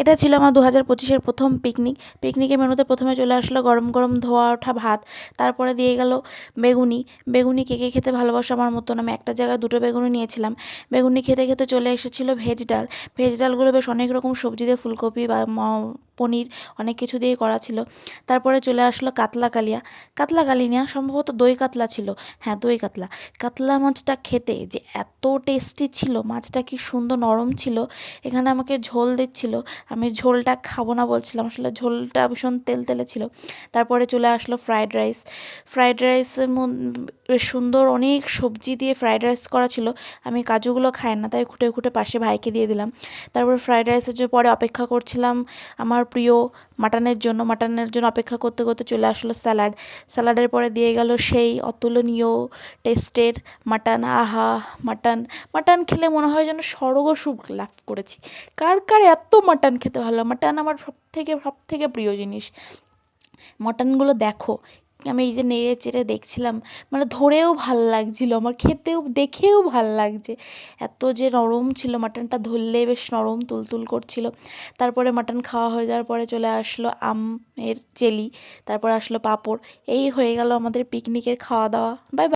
এটা ছিল আমার দু হাজার পঁচিশের প্রথম পিকনিক পিকনিকের মেনুতে প্রথমে চলে আসলো গরম গরম ধোয়া ওঠা ভাত, তারপরে দিয়ে গেল বেগুনি। বেগুনি কেকে খেতে ভালোবাসো আমার মতন? আমি একটা জায়গায় দুটো বেগুনি নিয়েছিলাম। বেগুনি খেতে খেতে চলে এসেছিল ভেজ ডাল। ভেজ ডালগুলো বেশ অনেক রকম সবজি দিয়ে ফুলকপি বা পনির অনেক কিছু দিয়ে করা ছিল। তারপরে চলে আসলো কাতলা কালিয়া। কাতলা কালিয়া সম্ভবত দই কাতলা ছিল। হ্যাঁ দই কাতলা। কাতলা মাছটা খেতে যে এত টেস্টি ছিল, মাছটা কি সুন্দর নরম ছিল, এখানে আমাকে ঝোল দিচ্ছিল। আমি ঝোলটা খাব না বলছিলাম, আসলে ঝোলটা ভীষণ তেল তেলে ছিল। তারপরে চলে আসলো ফ্রায়েড রাইস ফ্রায়েড রাইসের সুন্দর অনেক সবজি দিয়ে ফ্রায়েড রাইস করা ছিল। আমি কাজুগুলো খাই না, তাই খুঁটে খুঁটে পাশে ভাইকে দিয়ে দিলাম। তারপরে ফ্রায়েড রাইসের জন্য পরে অপেক্ষা করছিলাম, আমার প্রিয় মাটনের জন্য মাটনের জন্য অপেক্ষা করতে করতে চলে আসলো স্যালাড। স্যালাডের পরে দিয়ে গেল সেই অতুলনীয় টেস্টের মাটন। আহা, মাটন মাটন খেলে মনে হয় যেন স্বর্গ সুখ লাভ করেছি। কার কার এত মাটন খেতে ভালো? মাটন আমার সব থেকে সব থেকে প্রিয় জিনিস। মটনগুলো দেখো আমি এই যে নেড়ে চেড়ে দেখছিলাম মানে ধরেও ভালো লাগছিল, আমার খেতেও, দেখেও ভালো লাগছে। এত যে নরম ছিল, মাটনটা ধরলে বেশ নরম তুলতুল করছিল। তারপরে মাটন খাওয়া হয়ে যাওয়ার পরে চলে আসলো আমের চেলি, তারপর আসলো পাঁপড়। এই হয়ে গেল আমাদের পিকনিকের খাওয়া দাওয়া বাই